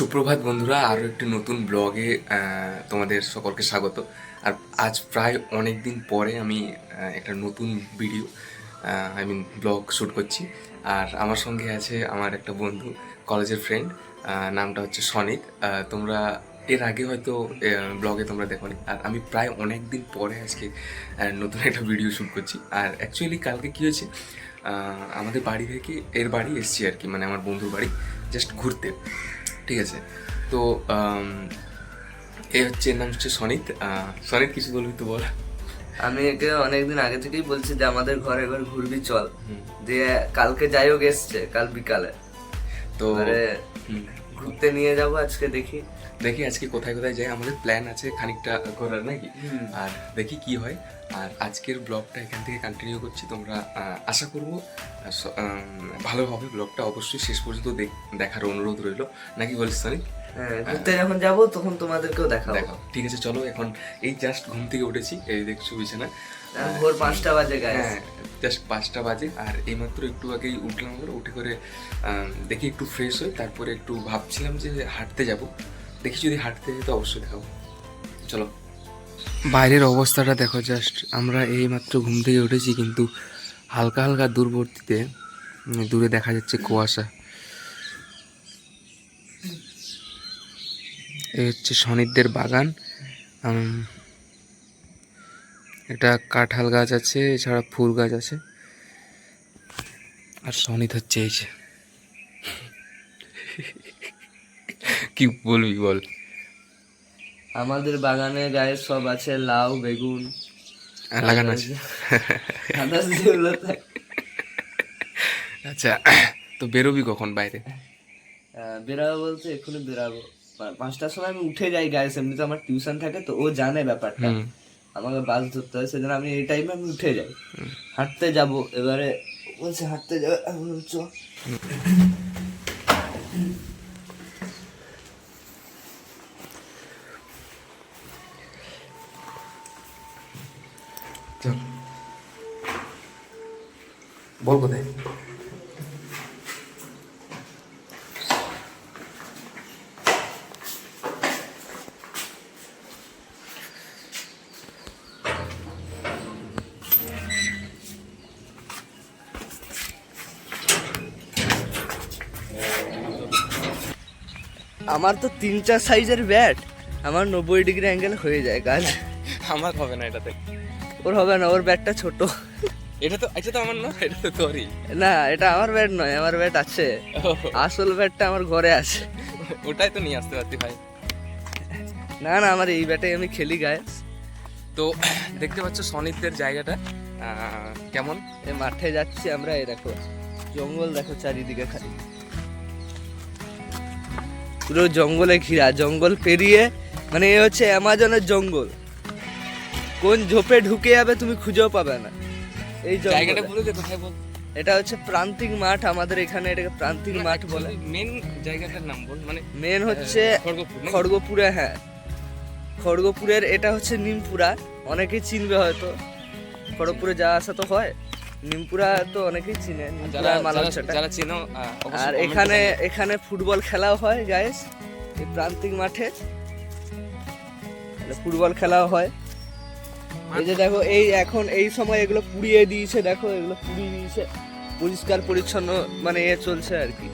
সুপ্রভাত বন্ধুরা আরও একটি নতুন ব্লগে তোমাদের সকলকে স্বাগত। আর আজ প্রায় অনেক দিন পরে আমি একটা নতুন video I mean vlog shoot করছি। আর আমার সঙ্গে আছে আমার একটা বন্ধু, কলেজের ফ্রেন্ড নামটা হচ্ছে সনিক। তোমরা এর আগে হয়তো ব্লগে তোমরা দেখোনি। আর আমি প্রায় অনেক দিন পরে আজকে নতুন একটা ভিডিও শ্যুট করছি। আর অ্যাকচুয়ালি কালকে কী হয়েছে আমাদের বাড়ি থেকে, এর বাড়ি এসছি আর কি মানে আমার বন্ধুর বাড়ি জাস্ট ঘুরতে। ঠিক আছে? তো এই এ হচ্ছে নাম হচ্ছে সনিত। সনিত কিছু বলবি তো বল। আমি একে অনেকদিন আগে থেকেই বলছি যে আমাদের ঘরে ঘর ঘুরবি চল। দিয়ে কালকে যাই হোক এসছে কাল বিকালে। তো ঘুরতে নিয়ে যাব আজকে দেখি। দেখি আজকে কোথায় কোথায় যাই আমাদের প্ল্যান আছে খানিকটা ঘোরার নাকি? আর দেখি কি হয়। আর আজকের ব্লগটা এখান থেকে কন্টিনিউ করছি তোমরা আশা করব আহ, স- ভালো হবে। ব্লগটা অবশ্যই শেষ পর্যন্ত দেখ- দেখার অনুরোধ রইল। নাকি বলিস সনিত হ্যাঁ ঘুরতে যখন যাব তখন তোমাদেরকেও দেখাবো। দেখো ঠিক আছে চলো এখন এই জাস্ট ঘুম থেকে উঠেছি এই দেখছ বিছানা। ভোর পাঁচটা বাজে গায়ে হ্যাঁ জাস্ট পাঁচটা বাজে আর এইমাত্র একটু আগেই উঠলাম উঠে করে দেখি একটু ফ্রেশ হই তারপরে একটু ভাবছিলাম যে হাঁটতে যাব। দেখি যদি হাঁটতে তো অবশ্যই দেখাবো। চলো। বাইরের অবস্থাটা দেখো জাস্ট আমরা এই মাত্র ঘুম থেকে উঠেছি কিন্তু হালকা হালকা দূরবর্তীতে দূরে দেখা যাচ্ছে কুয়াশা। এই হচ্ছে শনিদের বাগান। এটা কাঁঠাল গাছ আছে, এছাড়া ফুল গাছ আছে। আর সনিত হচ্ছে এই যে। কি বলবি বল? আমাদের বাগানে গায়ে সব আছে লাউ বেগুন। লাগানো আছে। আচ্ছা তো বেরোবি কখন বাইরে? বেরাবো বলতে এক্ষুনি বেরাবো। পাঁচটার সময় আমি উঠে যাই গায়ে এমনি তো আমার টিউশন থাকে তো ও জানে ব্যাপারটা। আমাকে বাস ধরতে হয় সেজন্য আমি এই টাইমে আমি উঠে যাই। হাঁটতে যাব এবারে বলছে হাঁটতে যাবে চল। আমার তো তিন চার সাইজের ব্যাট আমার নব্বই ডিগ্রি অ্যাঙ্গেল হয়ে যায় কাজ আমার হবে না এটাতে। ওর হবে না ওর ব্যাটটা ছোট। এটা তো এটা তো আমার না এটা তো তোরই। না এটা আমার ব্যাট নয় আমার ব্যাট আছে। আসল ব্যাটটা আমার ঘরে আছে। ওটাই তো নিয়ে আসতে পারতি ভাই। না না আমার এই ব্যাটে আমি খেলি গায়ে তো দেখতে পাচ্ছ সনিতের জায়গাটা। কেমন? এই মাঠে যাচ্ছি আমরা এই দেখো জঙ্গল দেখো চারিদিকে খালি। পুরো জঙ্গলে ঘিরা জঙ্গল পেরিয়ে মানে এ হচ্ছে অ্যামাজনের জঙ্গল। কোন ঝোপে ঢুকে যাবে তুমি খুঁজেও পাবে না। এই জায়গাটা জঙ্গলে কোথায় বল। এটা হচ্ছে প্রান্তিক মাঠ আমাদের এখানে এটাকে প্রান্তিক মাঠ বলে। মেন জায়গাটার নাম বল মানে মেন হচ্ছে খড়গপুরে হ্যাঁ। খড়গপুরের এটা হচ্ছে নিমপুরা। অনেকেই চিনবে হয়তো। খড়গপুরে যাওয়া আসা তো হয়। নিমপুরা তো অনেকেই চিনে নিমপুরা যারা যারা- মালঞ্চটা যারা চেনো আর এখানে এখানে ফুটবল খেলাও হয় গাইস এই প্রান্তিক মাঠে। ফুটবল খেলাও হয়। এই যে দেখো এই এখন এই সময় এগুলো পুড়িয়ে দিয়েছে দেখো এগুলো পুড়িয়ে দিয়েছে। পরিষ্কার পরিচ্ছন্ন মানে এ চলছে আর কি।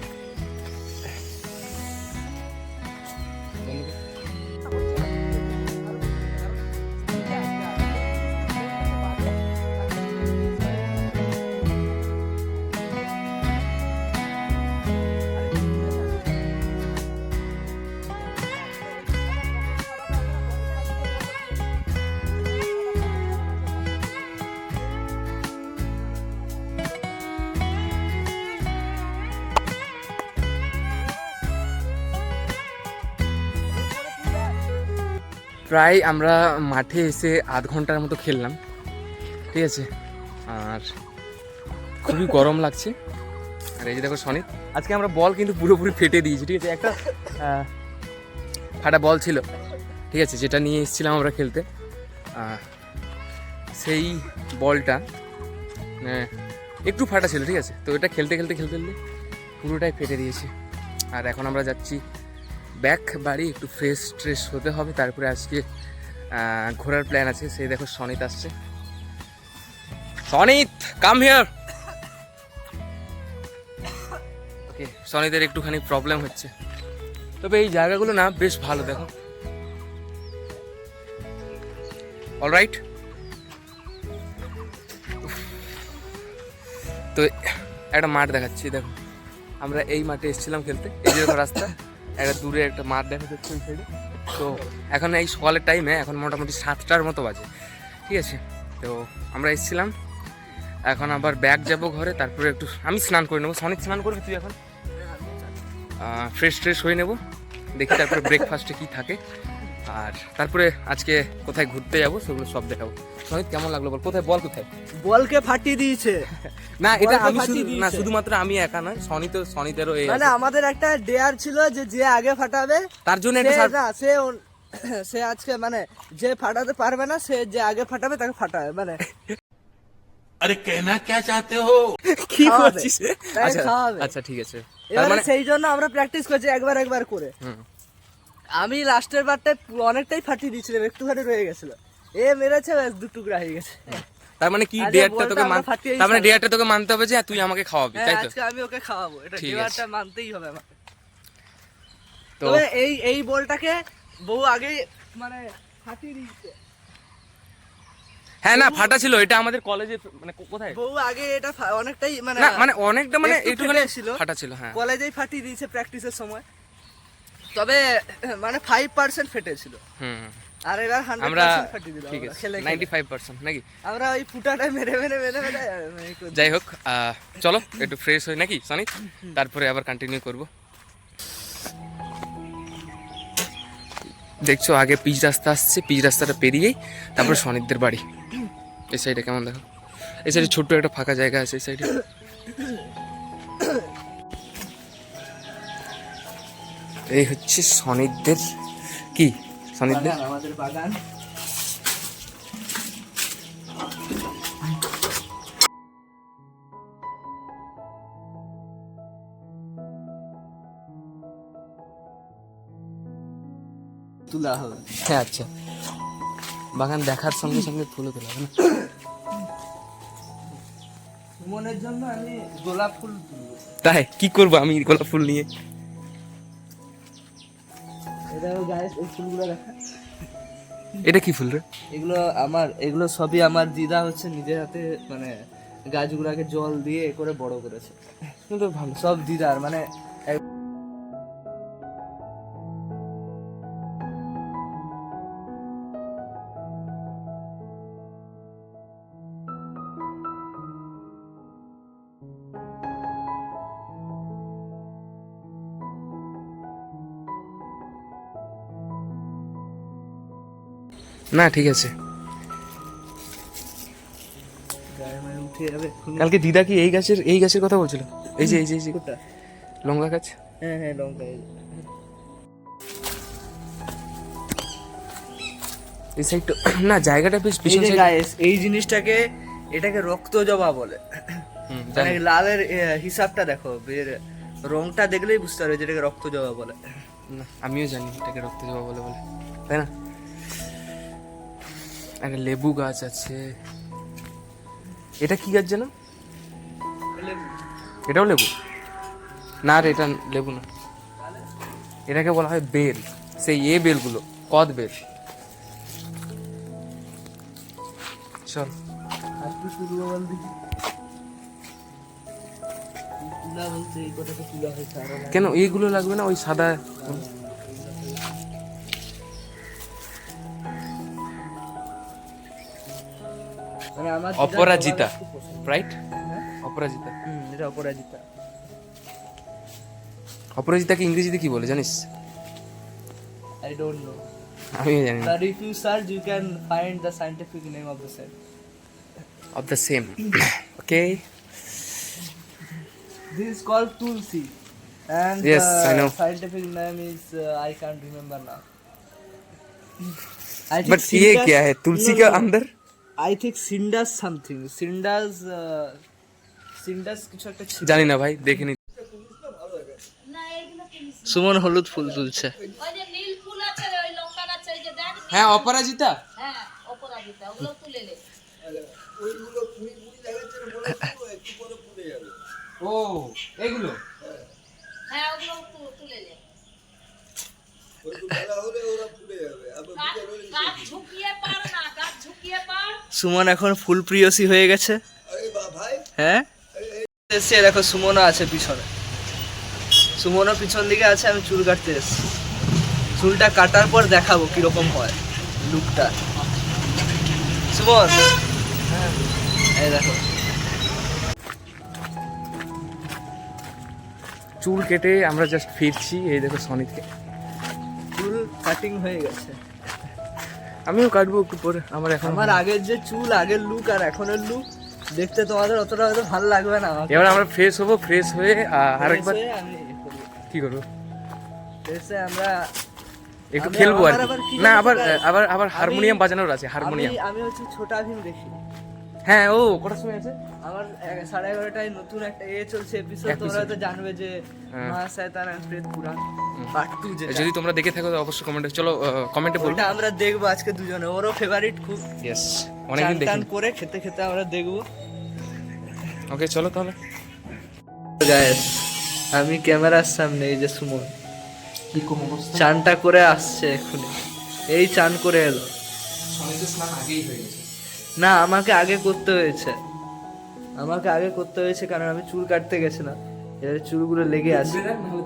প্রায় আমরা মাঠে এসে আধ ঘণ্টার মতো খেললাম ঠিক আছে? আর খুবই গরম লাগছে। আর এই যে দেখো সনিত আজকে আমরা বল কিন্তু পুরোপুরি ফেটে দিয়েছি ঠিক আছে? একটা ফাটা বল ছিল ঠিক আছে? যেটা নিয়ে এসেছিলাম আমরা খেলতে। সেই বলটা আহ, একটু ফাটা ছিল ঠিক আছে? তো এটা খেলতে খেলতে খেলতে খেলতে পুরোটাই ফেটে দিয়েছে। আর এখন আমরা যাচ্ছি ব্যাক বাড়ি, একটু ফ্রেশ ট্রেশ হতে হবে। তারপরে আজকে ঘোরার প্ল্যান আছে। সেই দেখো সনিত আসছে। সনিত কাম হিয়ার ওকে সনিতের একটুখানি প্রবলেম হচ্ছে। তবে এই জায়গাগুলো না, বেশ ভালো, দেখো। অলরাইট তো, একটা মাঠ দেখাচ্ছি, দেখো। আমরা এই মাঠে এসেছিলাম খেলতে, এই রাস্তা। একটা দূরে একটা মাঠ দেখা যাচ্ছে ওই সাইডে। তো এখন এই সকালের টাইমে এখন মোটামুটি সাতটার মতো বাজে। ঠিক আছে? তো আমরা এসেছিলাম। এখন আবার ব্যাগ যাব ঘরে, তারপরে একটু আমি স্নান করে নেব। সনিক, স্নান করবি তুই এখন? ফ্রেশ ট্রেশ হয়ে নেব। দেখি তারপরে ব্রেকফাস্টে কী থাকে। আর তারপরে আজকে কোথায় ঘুরতে যাব সেগুলো সব দেখাবো। সহিত কেমন লাগল বল? কোথায়? বল কোথায়? বলকে ফাটিয়ে দিয়েছে। না এটা আমি শুধু না শুধুমাত্র আমি একা নয় সনি তো সনিতেরও এই মানে আমাদের একটা ডেয়ার ছিল যে যে আগে ফাটাবে তার জন্য একটা সে সে আজকে মানে যে ফাটাতে পারবে না সে যে আগে ফাটাবে তাকে ফাটাবে মানে। আরে কেনা কে চাতে হো? কি বলছিস? আচ্ছা, আচ্ছা ঠিক আছে। মানে সেই জন্য আমরা প্র্যাকটিস করছি একবার একবার করে। আমি লাস্টের বারটায় অনেকটাই ফাটিয়ে দিয়েছিলাম একটুখানি রয়ে গেছিল। এ মেরেছে ব্যাস দু টুকরা হয়ে গেছে। তার মানে কি ডেয়ারটা তোকে তার মানে ডেয়ারটা তোকে মানতে হবে যে তুই আমাকে খাওয়াবি হ্যাঁ তাই তো? আজকে আমি ওকে খাওয়াবো এটা ডেয়ারটা মানতেই হবে আমাকে। তবে এই এই বলটাকে বউ আগে মানে ফাটিয়ে দিয়েছে। হ্যাঁ না ফাটা ছিল এটা আমাদের কলেজে মানে কোথায়? বউ আগে এটা অনেকটাই মানে মানে অনেকটা মানে একটু একটুখানি ছিল। ফাটা ছিল হ্যাঁ। কলেজেই ফাটিয়ে দিয়েছে প্র্যাকটিসের সময়। তবে মানে ফাইভ পার্সেন্ট ফেটেছিল। হুম আর এবার হান্ড্রেড আমরা পার্সেন্ট ফাটিয়ে দিলাম ঠিক আছে নাইনটি ফাইভ পার্সেন্ট নাকি? আমরা ওই ফুটাটা মেরে মেরে মেরে মেরে যাই হোক চলো একটু ফ্রেশ হই নাকি সনি? তারপরে আবার কন্টিনিউ করব। দেখছ আগে পিচ রাস্তা আসছে পিচ রাস্তাটা পেরিয়েই তারপরে সনিকদের বাড়ি। এই সাইডে কেমন দেখো? এই সাইডে ছোট্ট একটা ফাঁকা জায়গা আছে এই সাইডে এই হচ্ছে সনিকদের কি? সনিকদের আমাদের বাগান। তুলা হবে হ্যাঁ আচ্ছা। বাগান দেখার সঙ্গে সঙ্গে ফুলও তোলা হবে না? সুমনের জন্য আমি গোলাপ ফুল তাই? কি করব আমি গোলাপ ফুল নিয়ে? গায়ে এই ফুলগুলো দেখা। এটা কি ফুল রে? এগুলো আমার এগুলো সবই আমার দিদা হচ্ছে নিজের হাতে মানে গাছগুলাকে জল দিয়ে করে বড় করেছে। কিন্তু ভালো। সব দিদার মানে না ঠিক আছে। কালকে দিদা কি এই গাছের এই গাছের কথা বলছিল? এই যে এই যে এই যে? লঙ্কা গাছ? হ্যাঁ হ্যাঁ লঙ্কা এই সাইডটা না জায়গাটা বেশ গাইস এই জিনিসটাকে এটাকে রক্ত জবা বলে। মানে। লালের হিসাবটা দেখো বের রংটা দেখলেই বুঝতে পারবে যেটাকে রক্ত জবা বলে। না, আমিও জানি এটাকে রক্ত জবা বলে বলে। তাই না? একটা লেবু গাছ আছে। এটা কি গাছ যেন? এটাও লেবু? না রে, এটা লেবু না। এটাকে বলা হয় বেল। সেই এ বেলগুলো, কদ বেল। চল। কেন, এইগুলো লাগবে না ওই সাদা মানে আমার দিদার অপরাজিতা জবা গাছ খুব পছন্দ। রাইট হ্যাঁ? অপরাজিতা হুম এটা অপরাজিতা অপরাজিতাকে ইংরেজিতে কি বলে জানিস আই ডোন্ট নো আমিও জানি না But if you search, you can find the scientific name of the cell. Of the same okay This is called Tulsi. And Yes, the I know. scientific name is uh, I can't remember now. I think but ये Syndas- क्या है तुलसी no, के no, no. अंदर I think Syndas something. Syndas uh, Syndas কিছু একটা ছিল। জানি না ভাই দেখিনি সুমন হলুদ ফুল তুলছে। ওই যে নীল ফুল আছে রে, ওই লঙ্কা গাছে ওই যে দেখ হ্যাঁ অপরাজিতা? হ্যাঁ অপরাজিতা ওগুলো তুলে নে। ও এগুলো? হ্যাঁ ওগুলো তুলে নে। গাছ- গাছ ঝুঁকিয়ে পার না গাছ ঝুঁকিয়ে পার সুমন এখন ফুল প্রিয়সী হয়ে গেছে। হ্যাঁ? এসছে দেখো সুমনও আছে পিছনে। সুমনও পিছন দিকে আছে আমি চুল কাটতে এসেছি। চুলটা কাটার পর দেখাবো কীরকম হয় লুকটা সুমন! এই দেখো। চুল কেটে আমরা জাস্ট ফিরছি এই দেখো সনিতকে। চুল কাটিং হয়ে গেছে। আমিও কাটবো একটু পরে আমার এখন আমার আগের যে চুল আগের লুক আর এখনের লুক দেখতে তোমাদের অতটা হয়তো ভালো লাগবে না এবার আমরা ফ্রেশ হব ফ্রেশ হয়ে আর আরেকবার। কি করব? ফ্রেশে আমরা একটু খেলব আর না আবার আবার আবার হারমোনিয়াম বাজানোর আছে হারমোনিয়াম আমি আমি হচ্ছে ছোটা ভীম দেখি হ্যাঁ ও। কটার সময় আছে? আমার সাড়ে এগারোটায় নতুন একটা এ চলছে এপিসোড তোমরা তো জানবে যে হ্যাঁ। মা শয়তান and প্রেত পুরাণ পার্ট টু যেটা। যদি তোমরা দেখে থাকো অবশ্যই কমেন্টে চলো কমেন্টে ওটা আমরা দেখব আজকে দুজনে। ওরও ফেভারিট খুব। ইয়েস অনেকদিন চান দেখি করে খেতে খেতে আমরা দেখব। ওকে চলো তাহলে। গায়েস আমি ক্যামেরার সামনে এই যে সুমন। কি চানটা করে আসছে এক্ষুনি। এই চান করে এলো। স্নান আগেই হয়ে গেছে। না আমাকে আগে করতে হয়েছে। আমাকে আগে করতে হয়েছে কারণ আমি চুল কাটতে গেছিলাম। এবারে চুলগুলো লেগে আছে।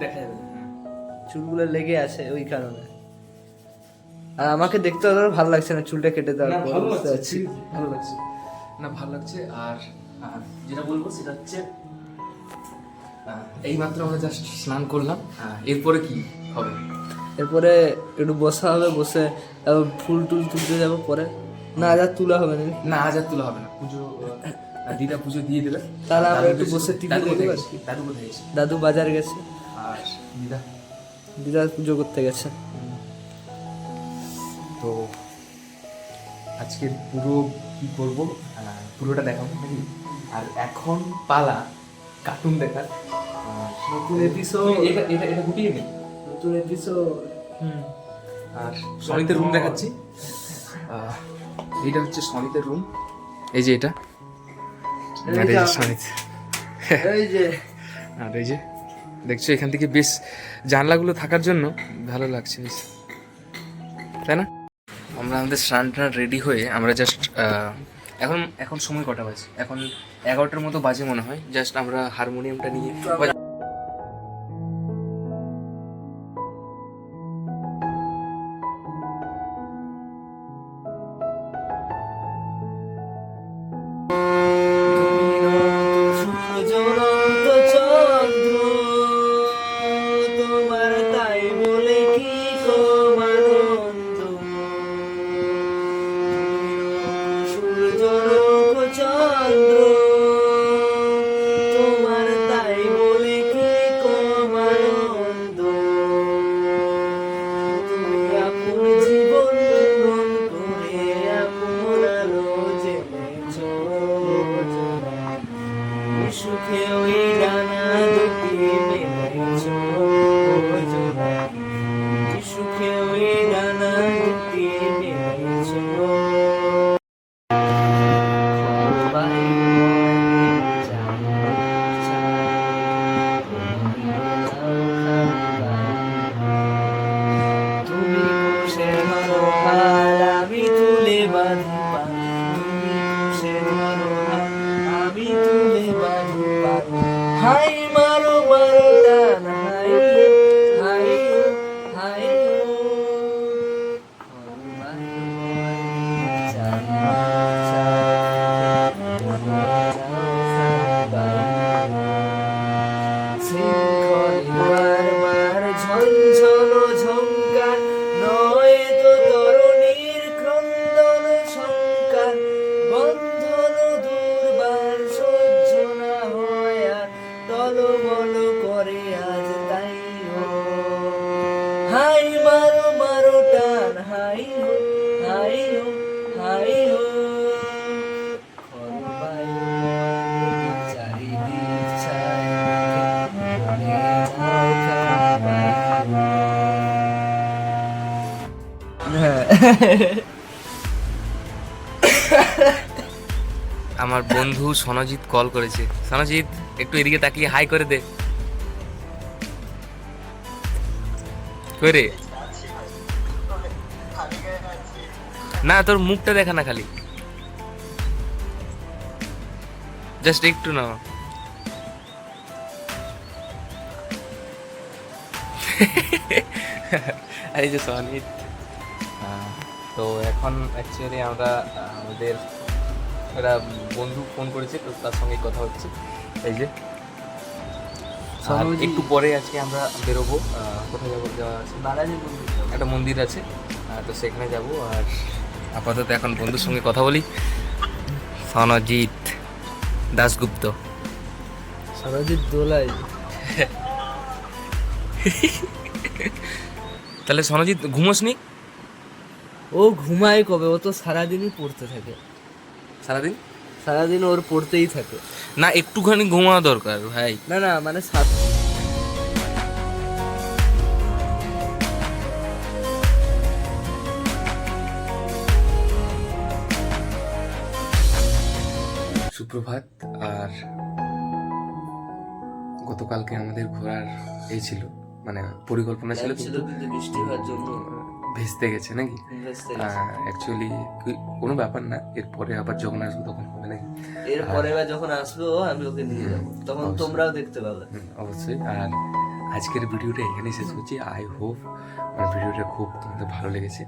দেখা যাবে। চুলগুলো লেগে আছে ওই কারণে। আর আমাকে দেখতে অতটা ভালো লাগছে না চুলটা কেটে দেওয়ার পর ভালো বুঝতে লাগছে পারছি। ভালো লাগছে। না ভালো লাগছে আর আর যেটা বলব সেটা হচ্ছে এই মাত্র আমরা জাস্ট স্নান করলাম এরপরে কি হবে? এরপরে একটু বসা হবে বসে তারপর ফুল টুল তুলতে যাব পরে। না আজ আর তোলা হবে না। না আজ আর তোলা হবে না। পুজো দিদা পুজো দিয়ে দেবে। তাহলে আমরা একটু বসে আর গেছে? কি। দাদু কোথায় গেছে? দাদু বাজার গেছে। আর দিদা? দিদা পুজো করতে গেছে। তো আজকের পুরো কি করব? পুরোটা দেখাবো নাকি? আর এখন পালা কার্টুন দেখার। নতুন। তুই এটা এটা এটা গুটিয়ে নে। নতুন এপিসোড হুম। আর সনিতের রুম দেখাচ্ছি এইটা হচ্ছে সনিতের রুম এই যে এটা। আর এই যে সনিত। এই যে। আর এই যে দেখছ এখান থেকে বেশ জানলাগুলো থাকার জন্য ভালো লাগছে বেশ। তাই না? আমরা আমাদের স্নান টান রেডি হয়ে আমরা জাস্ট এখন এখন সময় কটা বাজে? এখন এগারোটার মতো বাজে মনে হয়। জাস্ট আমরা হারমোনিয়ামটা নিয়ে চন্দ্র তোমার আমার বন্ধু সনজিৎ কল করেছে। সনজিৎ, একটু এদিকে তাকিয়ে হাই করে দে। করে না, তোর মুখটা দেখা না খালি। জাস্ট একটু না। এই যে সনিত তো এখন অ্যাকচুয়ালি আমরা আমাদের একটা বন্ধু ফোন করেছে তো তার সঙ্গে কথা হচ্ছে। এই যে আর একটু পরে আজকে আমরা বেরোবো কোথায় যাব? একটা মন্দির আছে তো সেখানে যাব। আর আপাতত এখন বন্ধুর সঙ্গে কথা বলি। সনজিৎ দাসগুপ্ত সরজিৎ দোলাই। তাহলে সনজিৎ ঘুমোসনি? ও ঘুমায় কবে? ও তো সারাদিনই পড়তে থাকে। সারাদিন? সারাদিন ওর পড়তেই থাকে। না একটুখানি ঘুমানো দরকার ভাই। না না মানে সাত সুপ্রভাত আর গতকালকে আমাদের ঘোরার এই ছিল মানে পরিকল্পনা ছিল কিন্তু বৃষ্টি হওয়ার জন্য। ভেস্তে গেছে নাকি? অ্যাকচুয়ালি কোনো ব্যাপার না এরপরে আবার যখন আসব তখন হবে নাকি? এর পরের যখন আসব আমি ওকে নিয়ে যাব। তখন তোমরাও দেখতে পাবে। অবশ্যই। আর আজকের ভিডিওটা এখানেই শেষ করছি। আই হোপ আমার ভিডিওটা খুব তোমাদের ভালো লেগেছে।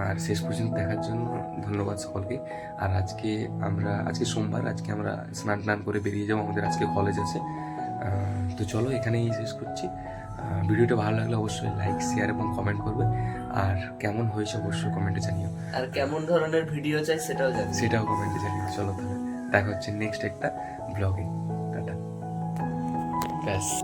আর শেষ পর্যন্ত দেখার জন্য ধন্যবাদ সকলকে। আর আজকে আমরা আজকে সোমবার আজকে আমরা স্নান টান করে বেরিয়ে যাব। আমাদের আজকে কলেজ আছে। তো চলো এখানেই শেষ করছি। ভিডিওটা ভালো লাগলে অবশ্যই লাইক শেয়ার এবং কমেন্ট করবে। আর কেমন হয়েছে অবশ্যই কমেন্টে জানিও। আর কেমন ধরনের ভিডিও চাই সেটাও জানি সেটাও কমেন্টে জানিও। চলো তাহলে দেখা হচ্ছে নেক্সট একটা ব্লগে টাটা। ব্যাস।